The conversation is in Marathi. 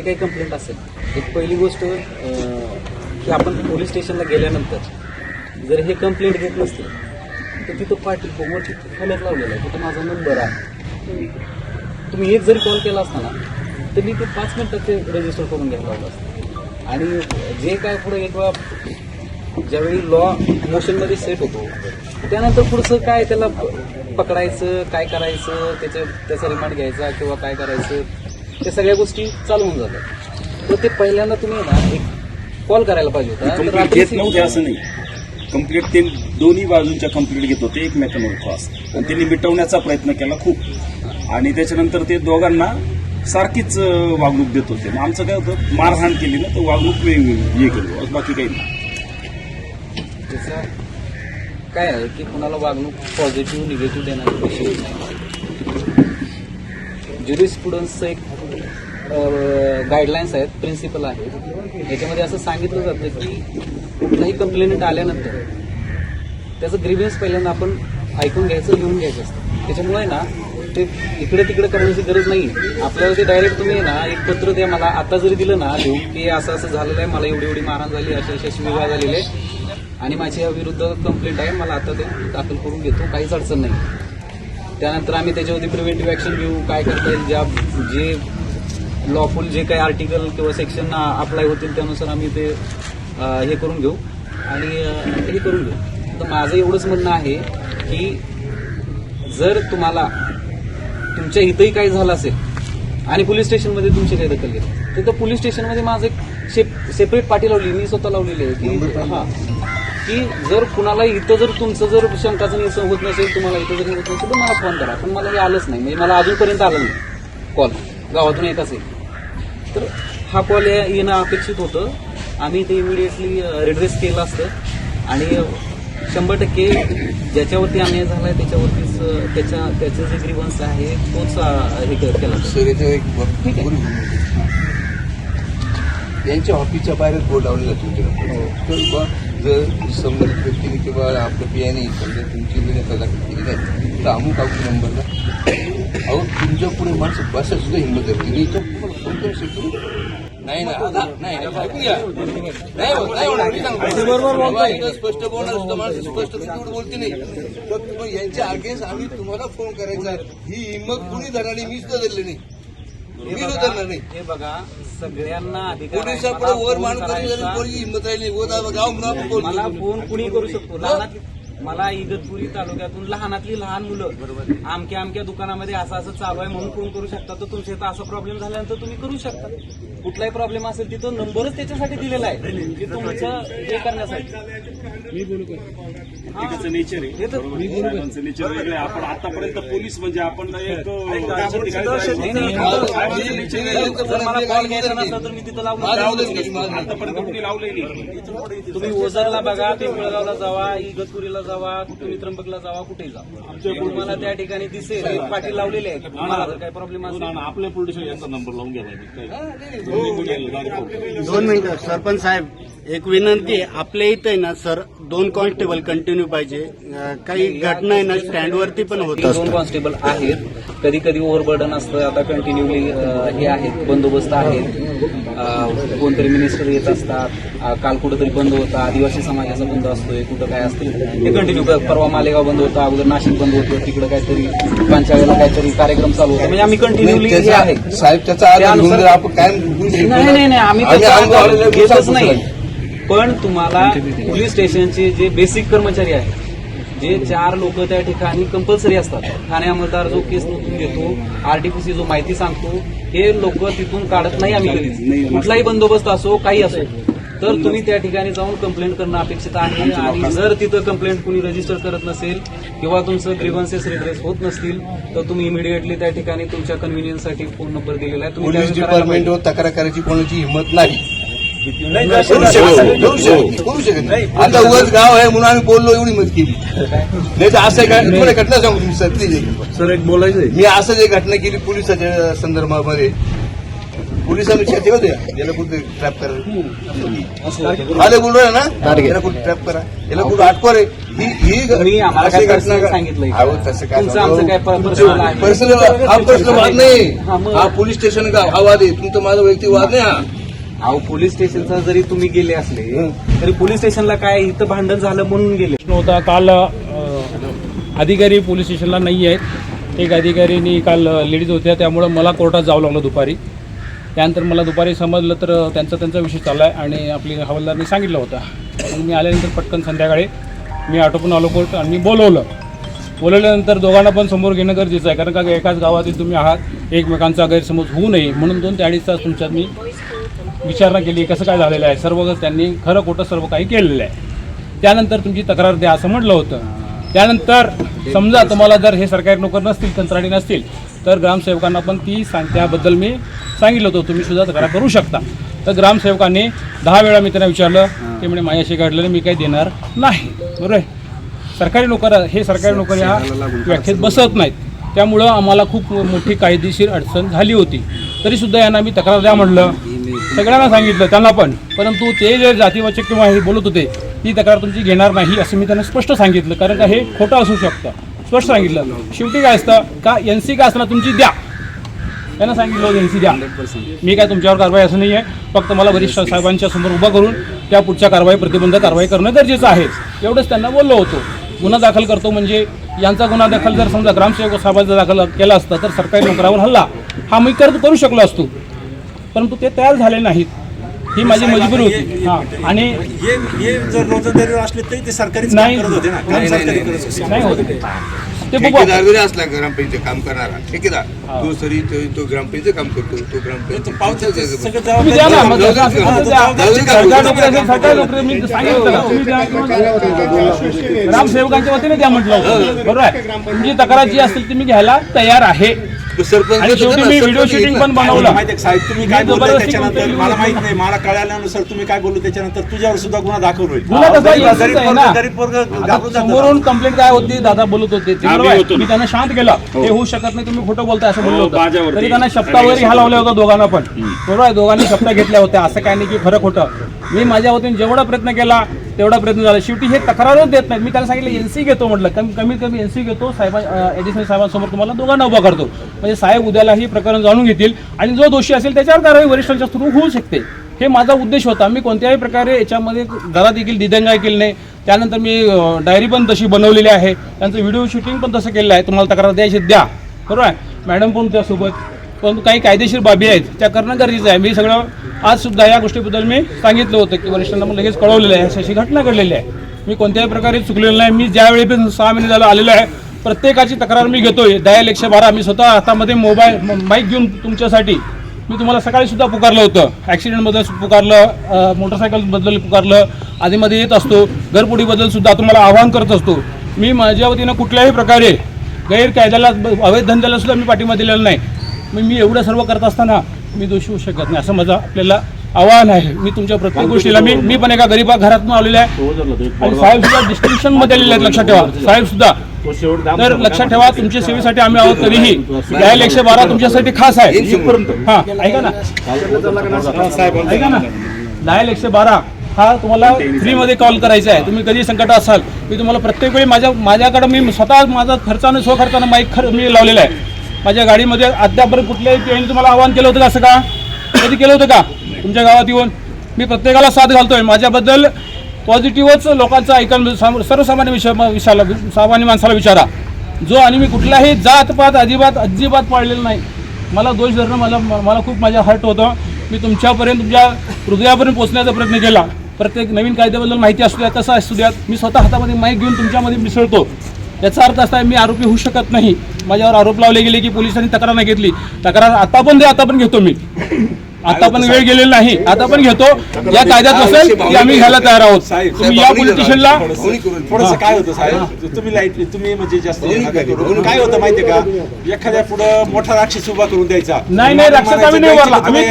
जे काही कंप्लेंट असेल एक पहिली गोष्ट की आपण पोलीस स्टेशनला गेल्यानंतर जर हे कंप्लेंट घेत नसतील तर तिथं पाटील समोरची फलक लावलेला आहे. तिथं माझा नंबर आहे. तुम्ही एक जरी कॉल केला असताना तर मी ते पाच मिनटात ते रजिस्टर करून घ्यायला लावलं असतं. आणि जे काय पुढे एक वेळा ज्यावेळी लॉ मोशनमध्ये सेट होतो त्यानंतर पुढचं काय त्याला पकडायचं काय करायचं त्याचं त्याचा रिमांड घ्यायचा किंवा काय करायचं त्या सगळ्या गोष्टी चालू होऊन जातात. तर ते पहिल्यांदा तुम्ही ना एक कॉल करायला पाहिजे होता. कंप्लीट घेत नव्हते असं नाही. कंप्लीट ते दोन्ही बाजूंच्या कंप्लीट घेत होते एकमेकांवर क्रॉस आणि त्यांनी मिटवण्याचा प्रयत्न केला खूप. आणि त्याच्यानंतर ते दोघांना सारखीच वागणूक देत होते. मग आमचं काय होतं मारहाण केली ना तर वागणूक वेगवेगळी हे केली. बाकी काही नाही. त्याचा काय आहे की कुणाला वागणूक पॉझिटिव्ह निगेटिव्ह देण्याचा विषय होत नाही ज्युरिस्प्रुडन्सचं एक गाईडलाईन्स आहेत प्रिन्सिपल आहेत. याच्यामध्ये असं सांगितलं जातं की कुठलाही कंप्लेंट आल्यानंतर त्याचं ग्रीवियन्स पहिल्यांदा आपण ऐकून घ्यायचं लिहून घ्यायचं असतं. त्याच्यामुळे ना ते इकडे तिकडे करण्याची गरज नाही आपल्याला ते डायरेक्ट तुम्ही ना एक पत्र द्या मला. आता जरी दिलं ना लिहून की असं असं झालेलं आहे मला एवढी एवढी मारहाण झाली अशा अशा शिविगा झालेली आहे. आणि माझ्या विरुद्ध कंप्लेंट आहे मला आता ते दाखल करून घेतो काहीच अडचण नाही. त्यानंतर आम्ही त्याच्यावरती प्रिव्हेंटिव्ह ॲक्शन घेऊ काय करता येईल ज्या जे लॉफुल जे काही आर्टिकल किंवा सेक्शन अप्लाय होतील त्यानुसार आम्ही ते हे करून घेऊ. आणि हे करून घेऊ. तर माझं एवढंच म्हणणं आहे की जर तुम्हाला तुमच्या इथंही काही झालं असेल आणि पोलीस स्टेशनमध्ये तुमची काही दखल घेतली तर त्या पोलीस स्टेशनमध्ये माझं एक सेप सेपरेट पाठी लावली मी स्वतः लावलेली आहे की हां. की जर कुणाला इथं जर तुमचं जर शंकाचं निरसन होत नसेल तुम्हाला इथं जर होत नसेल तर मला फोन करा. पण मला हे आलंच नाही. म्हणजे मला अजूनपर्यंत आलं नाही. कॉल गावातून एकच आहे तर हा कॉल येणं अपेक्षित होतं आम्ही ते इमिडिएटली रिड्रेस केलं असतं. आणि शंभर टक्के ज्याच्यावरती अन्याय झालाय त्याच्यावरतीच अं, त्याच्या त्याचं जे ग्रीवन्स आहे तोच हे केला आहे. यांच्या ऑफिसच्या बाहेरच बोर्ड लावलेला तुमच्या तर बा जर संबंधित व्यक्तीने किंवा आपल्या पियाने समजा तुमची सजा केली नाही तर अमुक अमुक नंबरला अहो तुमच्यापुढे माणसं बसा सुद्धा हिंमत करते मी नाही ना आता नाही नाही, होणार, मी सांगतो. स्पष्ट बोलणार सुद्धा माणसं स्पष्ट तेवढं बोलते नाही. तर मग यांच्या अगेन्स्ट आम्ही तुम्हाला फोन करायचा ही हिंमत कुणी मी सुद्धा धरली नाही. हे मी नाही. हे बघा सगळ्यांना. पोलिसापुढे वर हिंमत राहिली गाव म्हणून फोन कुणी करू शकतो? मला इगतपुरी तालुक्यातून लहानातली लहान मुलं आमक्या आमक्या दुकानामध्ये असं असं चालू आहे म्हणून फोन करू शकता. तर तुमच्या इथं असा प्रॉब्लेम झाल्यानंतर तुम्ही करू शकता. कुठलाही प्रॉब्लेम असेल तिथं नंबरच त्याच्यासाठी दिलेला आहे की तुमचं हे करण्यासाठी. हा. त्याचं नेचर आहे. हे तर- बरोबर. साहेबांचं नेचर वेगळं आहे. आपण आतापर्यंत पोलीस म्हणजे आपण एक नाही, नाही, साहेबांचं nature वेगळं. जर मला कॉल घ्यायचा नसला तर मी तिथं लावलंच नाही. आतापर्यंत लावलंय नाही. तुम्ही ओझरला बघा पिंपळगावला जावा इगतपुरीला जावा तुम्ही त्र्यंबकला जावा कुठेही जावा. तुम्हाला त्या ठिकाणी दिसेल. एक पाठी लावलेले आहे तुम्हाला जर काही प्रॉब्लेम असेल. आपल्या पोलीस यांचा नंबर लावून घ्यायला दोन मिनिटं सरपंच साहेब एक विनंती आपल्या इथं आहे ना सर दोन कॉन्स्टेबल कंटिन्यू पाहिजे. काही घटना आहे ना स्टँडवरती पण होत दोन कॉन्स्टेबल आहेत. कधी कधी ओव्हरबर्डन असतं आता कंटिन्युअली हे आहेत बंदोबस्त आहेत. कोणतरी मिनिस्टर येत असतात. काल कुठंतरी बंद होता. आदिवासी समाजाचा बंद असतोय. कुठं काय असतील ते कंटिन्यू परवा मालेगाव बंद होता. अगोदर नाशिक बंद होतं. तिकडं काहीतरी पंचायतला काहीतरी कार्यक्रम चालू होता. म्हणजे आम्ही कंटिन्युअली हे त्याचा- आहे. साहेब त्याचा आपण काय नाही आम्ही घेतच. पण तुम्हाला पोलीस स्टेशनचे जे बेसिक कर्मचारी आहेत जे चार लोक त्या ठिकाणी कंपल्सरी असतात. ठाणे अंमलदार जो केस नोंदून घेतो आरटीपीसी जो माहिती सांगतो हे लोक तिथून काढत नाही आम्ही कधीच. कुठलाही बंदोबस्त असो काही असो. तर तुम्ही त्या ठिकाणी जाऊन कंप्लेंट करणं अपेक्षित आहे. आणि जर तिथं कंप्लेंट कुणी रजिस्टर करत नसेल किंवा तुमचं ग्रीव्हन्सेस रिड्रेस होत नसतील तर तुम्ही इमिडिएटली त्या ठिकाणी तुमच्या कन्व्हिनियन्ससाठी फोन नंबर दिलेला आहे. तुम्ही पोलीस. डिपार्टमेंटवर तक्रार करायची कोणाची हिंमत नाही. करू शकत नाही, आता उगाच गाव आहे म्हणून आम्ही बोललो एवढी मत केली. नाही तर असं काय तुम्हाला घटना सांगू तुम्ही सर प्लीज एक. सर एक बोलायचंय. मी असं जे घटना केली पोलिसाच्या संदर्भामध्ये पोलिसांनी छाती होते याला कुठे ट्रॅप करा? आले बोल रहे ना याला कुठे ट्रॅप करा? याला कुठे अटकवा रे ही ही तुम्ही आम्हाला अशी काय घटना personal का- सांगितलंय? का? अहो, तसं काय तुमचं आमचं काय सांगू? personal आहे? पर्सनल हा पर्सनल वाद नाही. हा. हा पोलीस स्टेशन का? हा वाद आहे. तुमचा माझा वैयक्तिक वाद नाही हा. अहो पोलीस स्टेशनचा जरी तुम्ही गेले असले तरी पोलीस स्टेशनला काय इथं भांडण झालं म्हणून गेले? प्रश्न होता काल अधिकारी पोलीस स्टेशनला नाही आहेत. एक अधिकारीनी काल लेडीज होत्या. त्यामुळं मला कोर्टात जावं लागलं दुपारी. त्यानंतर मला दुपारी समजलं तर त्यांचा त्यांचा विषय चालला आहे आणि आपली हवालदारनी सांगितलं होतं. मग मी आल्यानंतर पटकन संध्याकाळी मी आटोपून आलो कोर्ट आणि मी बोलवलं. बोलवल्यानंतर दोघांना पण समोर घेणं गरजेचं आहे कारण का एकाच गावातील तुम्ही आहात एकमेकांचा गैरसमज होऊ नये. म्हणून दोन ते अडीच तास तुमच्यात मी विचारणा केली कसं काय झालेलं आहे. सर्व त्यांनी खरं खोटं सर्व काही केलेलं आहे. त्यानंतर तुमची तक्रार द्या असं म्हटलं होतं. त्यानंतर समजा तुम्हाला जर हे सरकारी नोकर नसतील कंत्राटी नसतील तर ग्रामसेवकांना पण ती सांग त्याबद्दल मी सांगितलं होतं. तुम्ही सुद्धा तक्रार करू शकता. तर ग्रामसेवकांनी दहा वेळा मी त्यांना विचारलं ते म्हणे माझ्याशी काढलेलं मी काही देणार नाही. बरोबर आहे? सरकारी नोकर हे सरकारी नोकर ह्या व्याख्येत बसत नाहीत. त्यामुळं आम्हाला खूप मोठी कायदेशीर अडचण झाली होती. तरीसुद्धा यांना मी तक्रार द्या म्हटलं सगळ्यांना सांगितलं त्यांना पण. परंतु ते जे जातीवाचक किंवा हे बोलत होते ती तक्रार तुमची घेणार नाही असं मी त्यांना स्पष्ट सांगितलं. कारण का हे खोटं असू शकतं. स्पष्ट सांगितलं. शेवटी काय असतं? का एन सी का असणार तुमची द्या. त्यांना सांगितलं एन सी द्या. मी काय तुमच्यावर कारवाई असं नाही आहे फक्त मला वरिष्ठ साहेबांच्या समोर उभा करून त्या पुढच्या कारवाई प्रतिबंध कारवाई करणं गरजेचं आहे. एवढंच त्यांना बोललो होतो. गुन्हा दाखल करतो म्हणजे यांचा गुन्हा दाखल जर समजा ग्रामसेवक साहेबांचा दाखल केला असता तर सरकारी नोकरावर हल्ला. हा मी करू शकलो असतो. परंतु ते तयार झाले नाहीत. ही माझी मजबुरी होती हां आणि हे हे जर रोजंदारीवर असले तरी ते सरकारीच नाही. काम करत होते ना नाही, काम नाही, सरकारी नाही. करत होते. नाही होत ते बघू ठेकेदार आपण. जरी असला ग्रामपंचायत काम करणारा ठेकेदार तो सरी तो तो ग्रामपंचायत काम करतो तो तो ग्रामपंचायत पावसाचं सगळं तुम्ही द्या ना मग जबाबदारी तसं असेल तर द्या. सरकारी नोकरी असेल सरकारी नोकरी मी सांगितलं ना, तुम्ही द्या किंवा ग्रामसेवकांच्या वतीने द्या म्हटलं होतं. बरोबर आहे तुमची तक्रार जी असेल ती मी घ्यायला तयार आहे सरपंच आणि शेवटी मी व्हिडिओ शूटिंग पण बनवलं. माहिती साहेब तुम्ही काय मी जबरदस्ती त्याच्यानंतर? मला माहीत बोलतो. नाही मला कळाल्यानुसार तुम्ही काय बोललो त्याच्यानंतर? तुझ्यावर सुद्धा गुन्हा दाखल होईल. गुन्हा तसा गरीब- येतच गरीब आहे पोरगं- ना. गरीब पोरगं आता घाबरून जातं. समोरून कंप्लेंट काय होती? दादा बोलत होते. ते आम्ही बरोबर आहे. होतो ना. मी त्यांना शांत केलं. ते होऊ शकत नाही तुम्ही खोटं बोलताय असं बोललो हो, होतं. माझ्यावरती. तरी त्यांना शब्दावर ह्या लावल्या होत्या दोघांना पण. बरोबर आहे दोघांनी शब्द घेतल्या होत्या. असं काय नाही की फरक होतं मी माझ्या वतीने जेवढा प्रयत्न केला तेवढा प्रयत्न झाला. शेवटी हे तक्रारच देत नाही मी त्याला सांगितलं एन सी घेतो म्हटलं. कमी कमीत कमी एन सी घेतो. साहेबा एडिशनल साहेबांसमोर तुम्हाला दोघांना उभा करतो. म्हणजे साहेब उद्याला ही प्रकरण जाणून घेतील आणि जो दोषी असेल त्याच्यावर कारवाई वरिष्ठांच्या थ्रू होऊ शकते. हे माझा उद्देश होता. मी कोणत्याही प्रकारे याच्यामध्ये घरात देखील दिदंगाई केली नाही. त्यानंतर मी डायरी पण तशी बनवलेली आहे. त्यांचं व्हिडिओ शूटिंग पण तसं केलेलं आहे. तुम्हाला तक्रार द्यायची द्या. बरोबर आहे? मॅडम पण त्यासोबत. परंतु काही कायदेशीर बाबी आहेत. त्या करणं गरजेचं आहे. मी सगळं आज सुद्धा या गोष्टीबद्दल मी सांगितलं होतं की वरिष्ठांना मला लगेच कळवलेलं आहे अशी अशी घटना घडलेली आहे. मी कोणत्याही प्रकारे चुकलेलं नाही. मी ज्यावेळी पण सहा महिने झालं आलेलो आहे प्रत्येकाची तक्रार मी घेतोय. डायल एकशे बारा. मी स्वतः हातामध्ये मोबाईल माईक घेऊन तुमच्यासाठी मी तुम्हाला सकाळी सुद्धा पुकारलं होतं. ॲक्सिडेंटबद्दल पुकारलं मोटरसायकलबद्दल पुकारलं. आधीमध्ये येत असतो. घरपुडीबद्दल सुद्धा तुम्हाला आवाहन करत असतो. मी माझ्या वतीनं कुठल्याही प्रकारे गैरकायद्याला अवैध धंद्याला सुद्धा मी पाठिंबा दिलेला नाही. मग मी एवढं सर्व करत असताना मी दोषी होऊ शकत नाही. असं माझं आपल्याला आव्हान आहे. मी तुमच्या प्रत्येक गोष्टीला मी मी पण एका गरीबा घरातून आलेलो आहे. आणि साहेब सुद्धा डिस्टिंक्शनमध्ये आलेले आहेत लक्षात ठेवा. साहेब सुद्धा. तर लक्षात ठेवा तुमच्या सेवेसाठी आम्ही आहोत तरीही. डायल एकशे बारा तुमच्यासाठी खास आहे. हा ऐका ना. ऐका ना. डायल एकशे बारा हा तुम्हाला फ्रीमध्ये कॉल करायचा आहे. तुम्ही कधी संकट असाल मी तुम्हाला प्रत्येक वेळी माझ्या माझ्याकडे मी स्वतः माझा खर्चाने स्वखर्चानं माईक खर मी लावलेला आहे. माझ्या गाडीमध्ये अद्यापर्यंत कुठल्याही पिढीने तुम्हाला आवाहन केलं होतं का? असं का? कधी केलं होतं का? तुमच्या गावात येऊन? मी प्रत्येकाला साथ घालतोय. माझ्याबद्दल पॉझिटिव्हच लोकांचं ऐकून साम- सर्वसामान्य विषय विचारला सामान्य माणसाला विचारा. जो आणि मी कुठलाही जातपात अजिबात अजिबात पाळलेलं नाही. मला दोष धरणं मला मला खूप माझ्या हर्ट होतं. मी तुमच्यापर्यंत तुमच्या हृदयापर्यंत पोचण्याचा प्रयत्न केला. प्रत्येक नवीन कायद्याबद्दल माहिती असू द्या कसं असू द्यात मी स्वतः हातामध्ये माईक घेऊन तुमच्यामध्ये मिसळतो. याचा अर्थ असा आहे मी आरोपी होऊ शकत नाही. माझ्यावर आरोप लावले गेले की पोलिसांनी तक्रार नाही घेतली. तक्रार आता पण दे आता पण घेतो मी. आता पण वेळ गेलेला नाही. आता पण घेतो. या कायद्यात असेल की आम्ही घ्यायला तयार आहोत. साहेब, तुम्ही या पोलीस स्टेशनला कोणी करून थोडस काय होतं साहेब? तुम्ही लाइट तुम्ही म्हणजे जास्त. काय होतं माहितीये का? एखाद्या पुढं मोठा राक्षस उभा करून द्यायचा. नाही नाही राक्षस आम्ही नाही उभारला. आम्ही